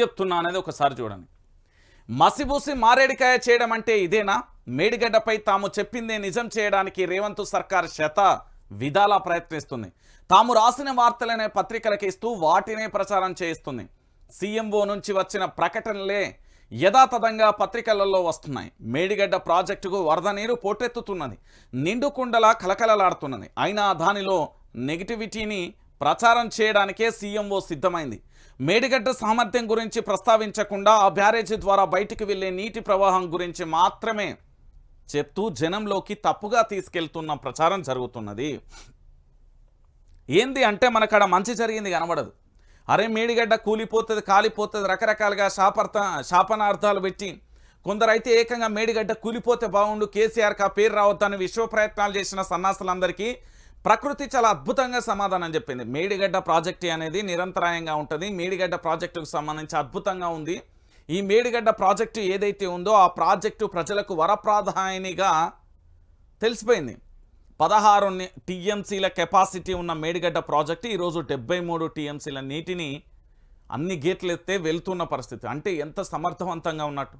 చెప్తున్నా అనేది ఒకసారి చూడండి. మసిబూసి మారేడికాయ చేయడం అంటే ఇదేనా? మేడిగడ్డపై తాము చెప్పిందే నిజం చేయడానికి రేవంత్ సర్కార్ శత విధాలా ప్రయత్నిస్తుంది. తాము రాసిన వార్తలనే పత్రికలకు ఇస్తూ వాటినే ప్రచారం చేయిస్తుంది. సీఎంఓ నుంచి వచ్చిన ప్రకటనలే యథాతథంగా పత్రికలలో వస్తున్నాయి. మేడిగడ్డ ప్రాజెక్టుకు వరద నీరు పోటెత్తుతున్నది. నిండుకుండలా కలకలలాడుతున్నది. అయినా దానిలో నెగిటివిటీని ప్రచారం చేయడానికే సీఎంఓ సిద్ధమైంది. మేడిగడ్డ సామర్థ్యం గురించి ప్రస్తావించకుండా ఆ బ్యారేజీ ద్వారా బయటికి వెళ్ళే నీటి ప్రవాహం గురించి మాత్రమే చెప్తూ జనంలోకి తప్పుగా తీసుకెళ్తున్న ప్రచారం జరుగుతున్నది. ఏంది అంటే మనకాడ మంచి జరిగింది కనబడదు. అరే మేడిగడ్డ కూలిపోతుంది కాలిపోతుంది రకరకాలుగా శాపర్థ శాపనార్థాలు పెట్టి కొందరైతే ఏకంగా మేడిగడ్డ కూలిపోతే బాగుండు కేసీఆర్కి ఆ పేరు రావద్దని విశ్వ ప్రయత్నాలు చేసిన సన్నాసులందరికీ ప్రకృతి చాలా అద్భుతంగా సమాధానం చెప్పింది. మేడిగడ్డ ప్రాజెక్ట్ అనేది నిరంతరాయంగా ఉంటుంది. మేడిగడ్డ ప్రాజెక్టుకు సంబంధించి అద్భుతంగా ఉంది. ఈ మేడిగడ్డ ప్రాజెక్టు ఏదైతే ఉందో ఆ ప్రాజెక్టు ప్రజలకు వరప్రాధాయనిగా తెలిసిపోయింది. పదహారు టీఎంసీల కెపాసిటీ ఉన్న మేడిగడ్డ ప్రాజెక్టు ఈరోజు డెబ్బై మూడు టీఎంసీల నీటిని అన్ని గేట్లు ఎత్తే వెళ్తున్న పరిస్థితి. అంటే ఎంత సమర్థవంతంగా ఉన్నట్టు.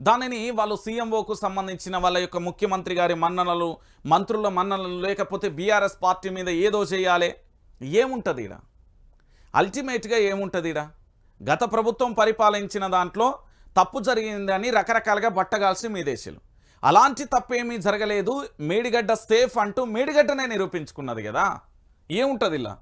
దానిని వాళ్ళు సీఎంఓకు సంబంధించిన వాళ్ళ యొక్క ముఖ్యమంత్రి గారి మన్ననలు మంత్రుల మన్ననలు లేకపోతే బీఆర్ఎస్ పార్టీ మీద ఏదో చేయాలి. ఏముంటుందిరా అల్టిమేట్గా ఏముంటుందిరా గత ప్రభుత్వం పరిపాలించిన దాంట్లో తప్పు జరిగిందని రకరకాలుగా బట్టగాల్సి మీదేశారు అలాంటి తప్పేమీ జరగలేదు. మేడిగడ్డ సేఫ్ అంటూ మేడిగడ్డనే నిరూపించుకున్నది కదా? ఏముంటుంది ఇలా?